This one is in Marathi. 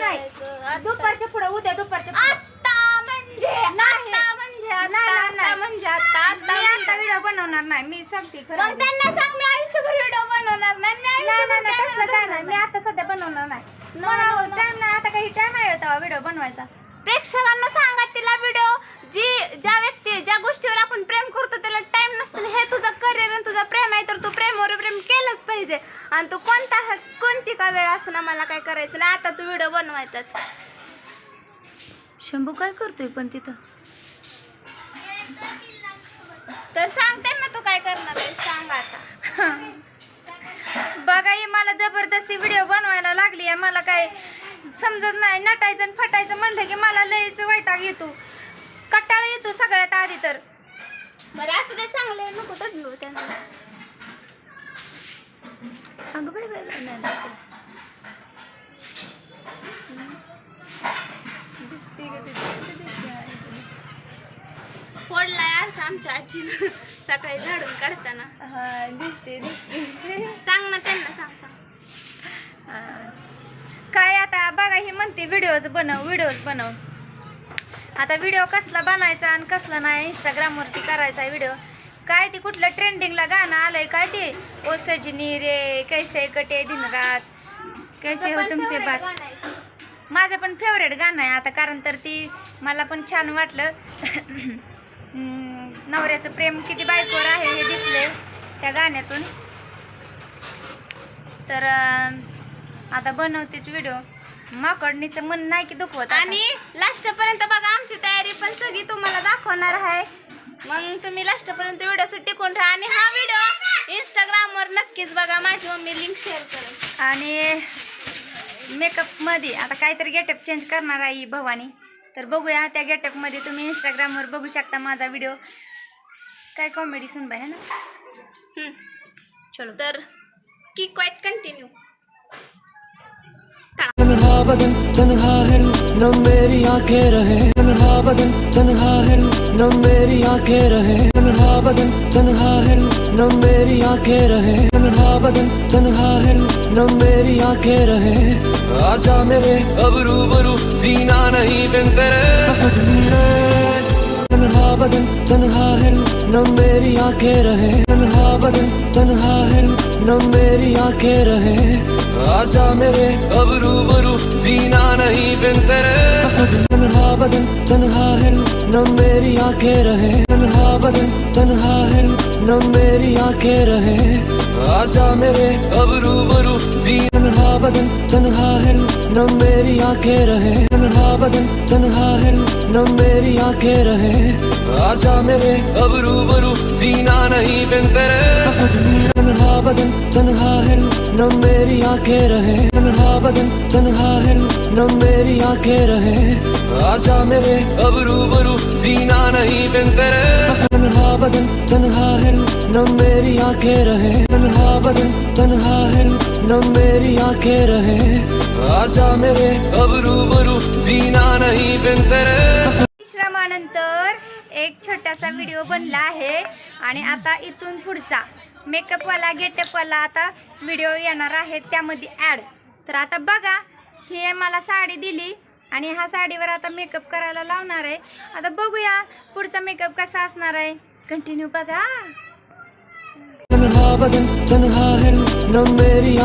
नाही. दुपारच्या पुढे उद्या दुपारच्या आता म्हणजे नाही. आता म्हणजे नाही, आता नाही. म्हणजे आता आता मी आता म्हणजे. व्हिडिओ बनवणार नाही. मी सांगते खरं मग त्यांना सांग मी आयुष्यभर व्हिडिओ बनवणार नाही. मी नाही नाही आयुष्यभर नाही तसलं camera काय नाही. मी आता सध्या बनवणार नाही. टाइम नाही आता काही टाइम आहे होता व्हिडिओ बनवायचा. प्रेक्षकांना सांगा तिला व्हिडिओ जी ज्या व्यक्ती ज्या गोष्टीवर आपण प्रेम करतो त्याला टाइम नसतो. हे तुझं करिअर आणि तुझं प्रेम आहे तर तू प्रेमवर प्रेम केलंच पाहिजे. आणि तू कोणता कोणती का वेळ असं ना मला काय करायचं नाही आता तू व्हिडिओ बनवायचाच. शंभू काय करतोय पण तिथं? तर सांगते ना तू काय करणार आहे सांग आता. बघा ही मला जबरदस्ती व्हिडिओ बनवायला लागली आहे. मला काय समजत नाही. नटायचं आणि फटायचं म्हणलं की मला लयच वैताग येतो. कटाळा येतो सगळ्यात आधी तर. बरं असं ते चांगले नको तडलो त्यांना. अगं बाई बाई बाई, नाही. दिसते का ते? फोडलाय असं आमच्या आजीनं. सकाळी झाडून काढताना. हा, दिसते दिसते. सांग ना त्यांना सांग सांग. काय आता बघा ही म्हणते व्हिडिओज बनव व्हिडिओज बनव. आता व्हिडिओ कसला बनायचा आणि कसला नाही इंस्टाग्रामवरती करायचा व्हिडिओ काय ते कुठलं ट्रेंडिंगला गाणं आलंय काय ते? ओ सजनी रे कैसे कटे दिन रात? कैसे हो तुमचे बात? माझं पण फेवरेट गाणं आहे आता कारण तर ती मला पण छान वाटलं. नवऱ्याचं प्रेम किती बायकोवर आहे हे दिसले त्या गाण्यातून. तर आता बनवतेच व्हिडिओ माकडणीचं मन नाही की दुखवत. आणि लास्ट पर्यंत बघा आमची तयारी पण सगळी तुम्हाला दाखवणार आहे. मग तुम्ही लास्ट पर्यंत व्हिडिओ टिकून ठेवा आणि हा व्हिडिओ इंस्टाग्राम वर नक्कीच बघा. माझी मम्मी लिंक शेअर करेल. आणि मेकअपमध्ये आता काहीतरी गेटअप चेंज करणार आहे भवानी. तर बघूया त्या गेटअपमध्ये तुम्ही इंस्टाग्रामवर बघू शकता माझा व्हिडिओ काय कॉमेडी सुनबाई है ना. चलो. तर की क्वाईट कंटिन्यू न मेरी आँखें रहे। तन्हा बदन, तन्हा है न मेरी आँखें रहे। तन्हा बदन, तन्हा है न मेरी आँखें रहे। तन्हा बदन, तन्हा है न मेरी आँखें रहे। आजा मेरे, अब रूबरू जीना नहीं बिन तेरे। तन्हा बदन, तन्हा है न मेरी आँखें रहे। तन्हा बदन, तन्हा है न मेरी आँखें रहे। आजा मेरे, अब रूबरू जीना नहीं बिन बदन, तन्हा है, न मेरी आँखें रहे। तन्हा बदन, तन्हा है, न मेरी आँखें रहे। आजा मेरे अब रूबरू, जी। तन्हा बदन, तन्हा है, न मेरी आँखें रहे। तन्हा बदन, तन्हा है, न मेरी आँखें रहे। आजा मेरे अब रूबरू, जीना नहीं बिन तेरे। बदन तनहा है न मेरी आंखें रहे। तनहा बदन तनहा है न मेरी आंखें रहे। आजा मेरे अब रूबरू जीना नहीं बिन तेरे तनहा बदन तनहा है न मेरी आंखें रहे। तनहा बदन तनहा है न मेरी आंखें रहे। आजा मेरे अब रूबरू जीना नहीं बिन तेरे विश्रामानंतर एक छोटासा व्हिडिओ बनला आहे आणि आता इथून पुढचा. मेकअपवाला गेटअपवाला आता व्हिडिओ येणार आहेत त्यामध्ये ॲड तर आता बघा ही मला साडी दिली आणि ह्या साडीवर आता मेकअप करायला लावणार आहे. आता बघूया पुढचा मेकअप कसा असणार आहे. कंटिन्यू बघा. तन्हा बदन तन्हा मेरी